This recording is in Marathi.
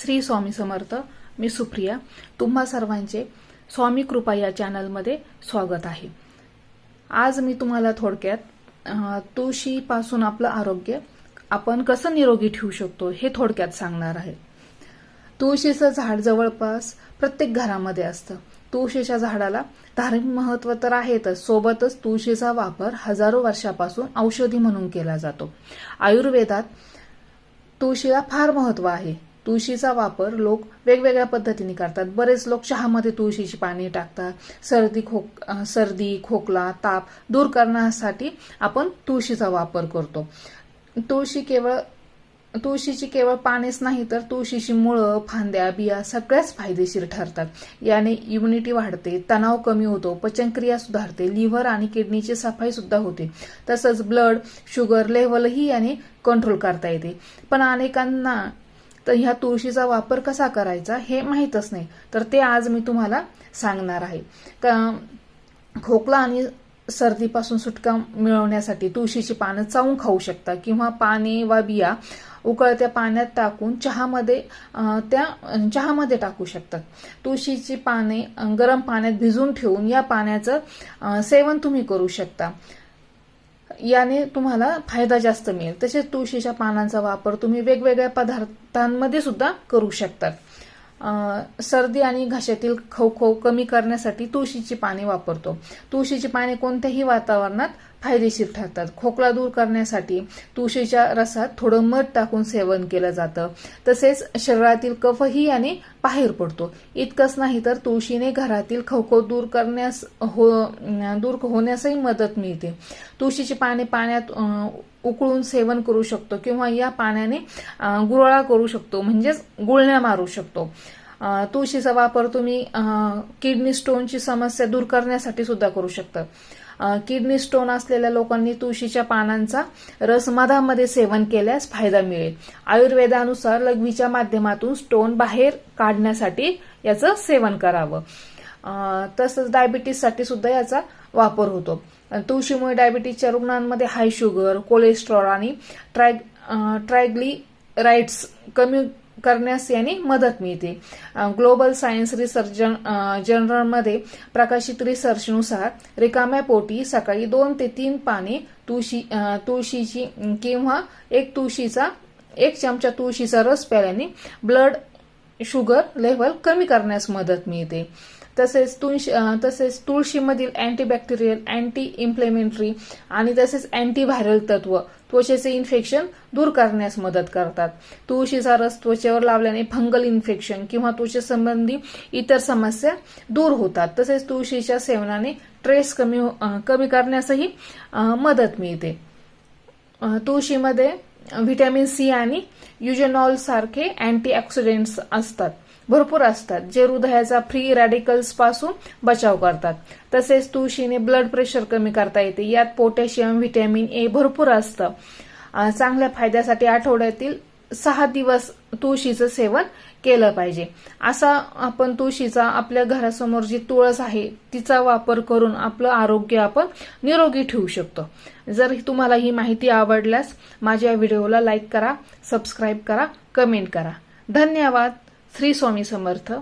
श्री स्वामी समर्थ मी सुप्रिया तुम्हा सर्वांचे स्वामी कृपा या चॅनलमध्ये स्वागत आहे. आज मी तुम्हाला थोडक्यात तुळशीपासून आपलं आरोग्य आपण कसं निरोगी ठेवू शकतो हे थोडक्यात सांगणार आहे. तुळशीचं झाड जवळपास प्रत्येक घरामध्ये असतं. तुळशीच्या झाडाला धार्मिक महत्त्व तर आहेतच सोबतच तुळशीचा वापर हजारो वर्षापासून औषधी म्हणून केला जातो. आयुर्वेदात तुळशीला फार महत्त्व आहे. तुळशीचा वापर लोक वेगवेगळ्या पद्धतीने करतात. बरेच लोक चहामध्ये तुळशीची पाने टाकतात. सर्दी खोक सर्दी खोकला ताप दूर करण्यासाठी आपण तुळशीचा वापर करतो. तुळशी केवळ तुळशीची केवळ पानेच नाही तर तुळशीची मुळं फांद्या बिया सगळ्याच फायदेशीर ठरतात. याने इम्युनिटी वाढते तणाव कमी होतो पचनक्रिया सुधारते लिव्हर आणि किडनीची सफाई सुद्धा होते. तसंच ब्लड शुगर लेवलही याने कंट्रोल करता येते. पण अनेकांना तर ह्या तुळशीचा वापर कसा करायचा हे माहीतच नाही. तर ते आज मी तुम्हाला सांगणार आहे. का- खोकला आणि सर्दीपासून सुटका मिळवण्यासाठी तुळशीची पानं चावून खाऊ शकता किंवा पाने वा बिया उकळत्या पाण्यात टाकून चहामध्ये त्या चहामध्ये टाकू शकतात. तुळशीची पाने गरम पाण्यात भिजून ठेवून या पाण्याचं सेवन तुम्ही करू शकता. याने तुम्हाला फायदा जास्त मिळेल. तसेच तुळशीच्या पानांचा वापर तुम्ही वेगवेगळ्या पदार्थांमध्ये सुद्धा करू शकतात. सर्दी आणि घशातील खवखव कमी करण्यासाठी तुळशीची पाने वापरतो. तुळशीची पाने कोणत्याही वातावरणात फायदेशीर ठरतात. खोकला दूर करण्यासाठी तुळशीच्या रसात थोडं मध टाकून सेवन केलं जातं. तसेच शरीरातील कफही याने बाहेर पडतो. इतकंच नाही तर तुळशीने घरातील खवखव दूर करण्यास हो दूर होण्यासही मदत मिळते. तुळशीची पाने पाण्यात उकळून सेवन करू शकतो किंवा या पाण्याने अं, करू शकतो म्हणजेच गुळण्या मारू शकतो. तुळशीचा वापर तुम्ही किडनी स्टोनची समस्या दूर करण्यासाठी सुद्धा करू शकता. किडनी स्टोन असलेल्या लोकांनी तुळशीच्या पानांचा रस मधामध्ये सेवन केल्यास फायदा मिळेल. आयुर्वेदानुसार लघवीच्या माध्यमातून स्टोन बाहेर काढण्यासाठी याचं सेवन करावं. तसंच डायबिटीससाठी सुद्धा याचा वापर होतो. तुळशीमुळे डायबिटीसच्या रुग्णांमध्ये हाय शुगर कोलेस्ट्रॉल आणि ट्राय ट्रायग्लिराइड्स कमी करण्यास याने मदत मिळते. ग्लोबल सायन्स रिसर्च जर्नलमध्ये प्रकाशित रिसर्चनुसार रिकाम्या पोटी सकाळी दोन ते तीन पाने तुळशी तुळशीची किंवा एक तुळशीचा एक चमचा तुळशीचा रस प्याल्याने ब्लड शुगर लेव्हल कमी करण्यास मदत मिळते. तसेच तुळशी तसेच तुळशीमधील अँटीबॅक्टेरियल अँटी इम्प्लेमेंटरी आणि तसेच अँटीव्हायरल तत्व त्वचेचे इन्फेक्शन दूर करण्यास मदत करतात. तुळशीचा रस त्वचेवर लावल्याने फंगल इन्फेक्शन किंवा त्वचेसंबंधी इतर समस्या दूर होतात. तसेच तुळशीच्या सेवनाने ट्रेस कमी हो- कमी करण्यासही मदत मिळते. तुळशीमध्ये व्हिटॅमिन सी आणि युजेनॉल सारखे अँटीऑक्सिडेंट्स असतात. भरपूर असतात जे हृदयाचा फ्री रॅडिकल्सपासून बचाव करतात. तसेच तुळशीने ब्लड प्रेशर कमी करता येते यात पोटॅशियम व्हिटॅमिन ए भरपूर असतं. चांगल्या फायद्यासाठी आठवड्यातील सहा दिवस तुळशीचं सेवन केलं पाहिजे. असा आपण तुळशीचा आपल्या घरासमोर जी तुळस आहे तिचा वापर करून आपलं आरोग्य आपण निरोगी ठेवू शकतो. जर तुम्हाला ही माहिती आवडल्यास माझ्या व्हिडिओला लाईक करा सबस्क्राईब करा कमेंट करा. धन्यवाद! श्री स्वामी समर्थ.